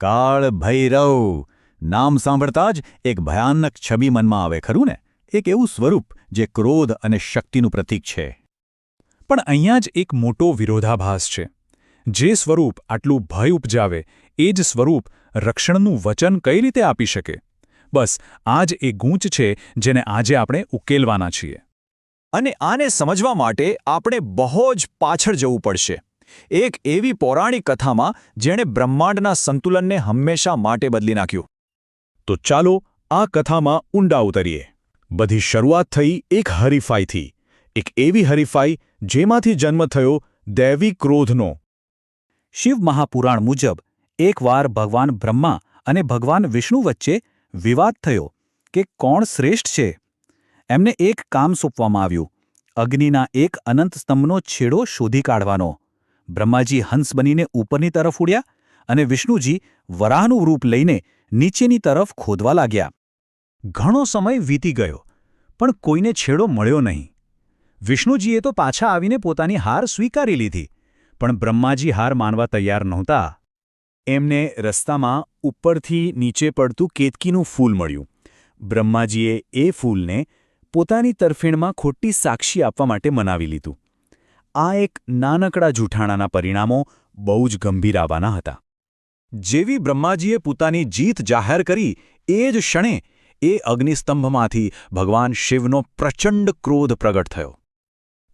કાળ ભૈરવ નામ સાંભળતા જ એક ભયાનક છબી મનમાં આવે, ખરું ને? એક એવું સ્વરૂપ જે ક્રોધ અને શક્તિનું પ્રતીક છે. પણ અહીંયા જ એક મોટો વિરોધાભાસ છે. જે સ્વરૂપ આટલું ભય ઉપજાવે, એ જ સ્વરૂપ રક્ષણનું વચન કઈ રીતે આપી શકે? બસ, આ જ એ ગૂંચ છે જેને આજે આપણે ઉકેલવાના છીએ. અને આને સમજવા માટે આપણે બહુ જ પાછળ જવું પડશે. એક એવી પૌરાણિક કથામાં જેણે બ્રહ્માંડના સંતુલનને હંમેશા માટે બદલી નાખ્યું. તો ચાલો આ કથામાં ઊંડા ઉતરીએ. બધી શરૂઆત થઈ એક હરીફાઈથી. એક એવી હરીફાઈ જેમાંથી જન્મ થયો દૈવી ક્રોધનો. શિવ મહાપુરાણ મુજબ એકવાર ભગવાન બ્રહ્મા અને ભગવાન વિષ્ણુ વચ્ચે વિવાદ થયો કે કોણ શ્રેષ્ઠ છે? એમને એક કામ સોંપવામાં આવ્યું. અગ્નિના એક અનંત સ્તંભનો છેડો શોધી કાઢવાનો. બ્રહ્માજી હંસ બનીને ઉપરની તરફ ઉડ્યા અને વિષ્ણુજી વરાહનું રૂપ લઈને નીચેની તરફ ખોદવા લાગ્યા. ઘણો સમય વીતી ગયો, પણ કોઈને છેડો મળ્યો નહીં. વિષ્ણુજીએ તો પાછા આવીને પોતાની હાર સ્વીકારી લીધી, પણ બ્રહ્માજી હાર માનવા તૈયાર નહોતા. એમને રસ્તામાં ઉપરથી નીચે પડતું કેતકીનું ફૂલ મળ્યું. બ્રહ્માજીએ એ ફૂલને પોતાની તરફેણમાં ખોટી સાક્ષી આપવા માટે મનાવી લીધું. આ એક નાનકડા જૂઠાણાના પરિણામો બહુ જ ગંભીર આવવાના હતા. જેવી બ્રહ્માજીએ પોતાની જીત જાહેર કરી, એ જ ક્ષણે એ અગ્નિસ્તંભમાંથી ભગવાન શિવનો પ્રચંડ ક્રોધ પ્રગટ થયો.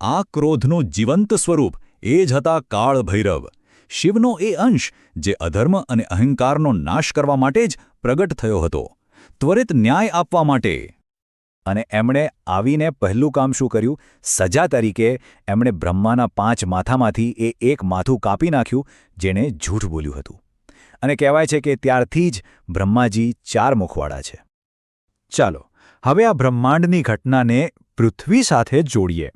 આ ક્રોધનું જીવંત સ્વરૂપ એ જ હતા કાળ ભૈરવ શિવનો એ અંશ જે અધર્મ અને અહંકારનો નાશ કરવા માટે જ પ્રગટ થયો હતો. ત્વરિત ન્યાય આપવા માટે અને એમણે આવીને પહેલું કામ શું કર્યું? સજા તરીકે એમણે બ્રહ્માના પાંચ માથામાંથી એ એક માથું કાપી નાખ્યું, જેણે જૂઠ બોલ્યું હતું. અને કહેવાય છે કે ત્યારથી જ બ્રહ્માજી ચાર મુખવાળા છે. ચાલો, હવે આ બ્રહ્માંડની ઘટનાને પૃથ્વી સાથે જોડીએ.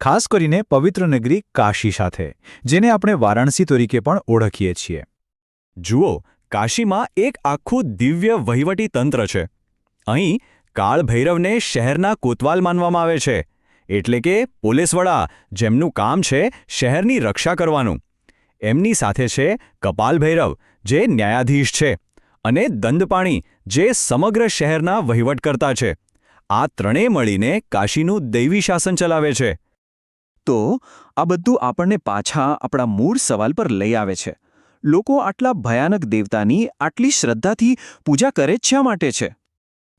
ખાસ કરીને પવિત્ર નગરી કાશી સાથે, જેને આપણે વારાણસી તરીકે પણ ઓળખીએ છીએ. જુઓ, કાશીમાં એક આખું દિવ્ય વહીવટી તંત્ર છે. અહીં કાળ ભૈરવને શહેરના કોતવાલ માનવામાં આવે છે. એટલે કે પોલીસવડા જેમનું કામ છે શહેરની રક્ષા કરવાનું. એમની સાથે છે કપાલભૈરવ, જે ન્યાયાધીશ છે, અને દંડપાણી જે સમગ્ર શહેરના વહીવટકર્તા છે. આ ત્રણેય મળીને કાશીનું દૈવી શાસન ચલાવે છે. તો આ બધું આપણને પાછા આપણા મૂળ સવાલ પર લઈ આવે છે. લોકો આટલા ભયાનક દેવતાની આટલી શ્રદ્ધાથી પૂજા કરે શા માટે છે?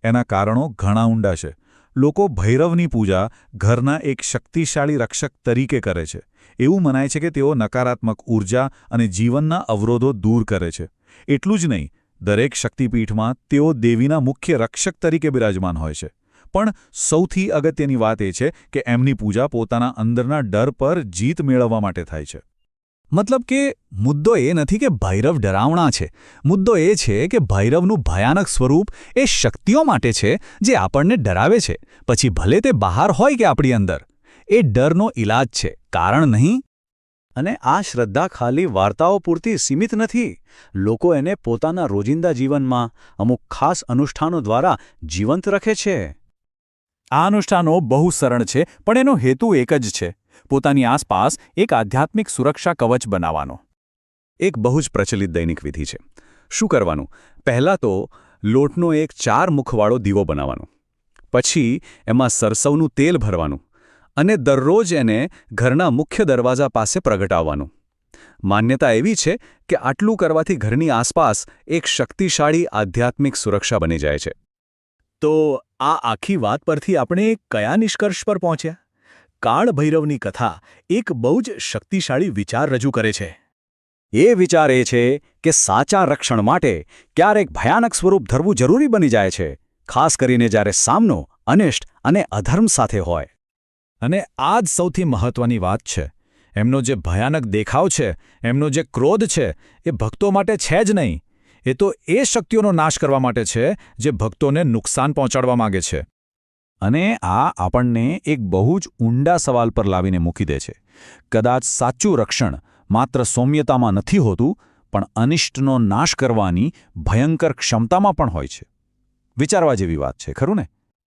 એના કારણો ઘણા ઊંડા છે. લોકો ભૈરવની પૂજા ઘરના એક શક્તિશાળી રક્ષક તરીકે કરે છે. એવું મનાય છે કે તેઓ નકારાત્મક ઊર્જા અને જીવનના અવરોધો દૂર કરે છે. એટલું જ નહીં, દરેક શક્તિપીઠમાં તેઓ દેવીના મુખ્ય રક્ષક તરીકે બિરાજમાન હોય છે. પણ સૌથી અગત્યની વાત એ છે કે એમની પૂજા પોતાના અંદરના ડર પર જીત મેળવવા માટે થાય છે. મતલબ કે મુદ્દો એ નથી કે ભૈરવ ડરાવણા છે. મુદ્દો એ છે કે ભૈરવનું ભયાનક સ્વરૂપ એ શક્તિઓ માટે છે જે આપણને ડરાવે છે. પછી ભલે તે બહાર હોય કે આપણી અંદર, એ ડરનો ઇલાજ છે. કારણ નહીં? અને આ શ્રદ્ધા ખાલી વાર્તાઓ પૂરતી સીમિત નથી. લોકો એને પોતાના રોજિંદા જીવનમાં અમુક ખાસ અનુષ્ઠાનો દ્વારા જીવંત રખે છે. આ અનુષ્ઠાનો બહુ સરળ છે, પણ એનો હેતુ એક જ છે. પોતાની આસપાસ એક આધ્યાત્મિક સુરક્ષા કવચ બનાવવાનો. એક બહુ જ પ્રચલિત દૈનિક વિધિ છે. શું કરવાનું? પહેલાં તો લોટનો એક ચાર મુખવાળો દીવો બનાવવાનો. પછી એમાં સરસવનું તેલ ભરવાનું અને દરરોજ એને ઘરના મુખ્ય દરવાજા પાસે પ્રગટાવવાનું. માન્યતા એવી છે કે આટલું કરવાથી ઘરની આસપાસ એક શક્તિશાળી આધ્યાત્મિક સુરક્ષા બની જાય છે. તો આ આખી વાત પરથી આપણે કયા નિષ્કર્ષ પર પહોંચ્યા? કાળ ભૈરવની કથા એક બહુ જ શક્તિશાળી વિચાર રજૂ કરે છે. એ વિચાર એ છે કે સાચા રક્ષણ માટે ક્યારેક ભયાનક સ્વરૂપ ધરવું જરૂરી બની જાય છે, ખાસ કરીને જ્યારે સામનો અનિષ્ટ અને અધર્મ સાથે હોય. અને આ જ સૌથી મહત્વની વાત છે. એમનો જે ભયાનક દેખાવ છે, એમનો જે ક્રોધ છે, એ ભક્તો માટે છે જ નહીં. એ તો એ શક્તિઓનો નાશ કરવા માટે છે, જે ભક્તોને નુકસાન પહોંચાડવા માગે છે. અને આ આપણને એક બહુ જ ઊંડા સવાલ પર લાવીને મૂકી દે છે. કદાચ સાચું રક્ષણ માત્ર સૌમ્યતામાં નથી હોતું, પણ અનિષ્ટનો નાશ કરવાની ભયંકર ક્ષમતામાં પણ હોય છે. વિચારવા જેવી વાત છે, ખરું ને?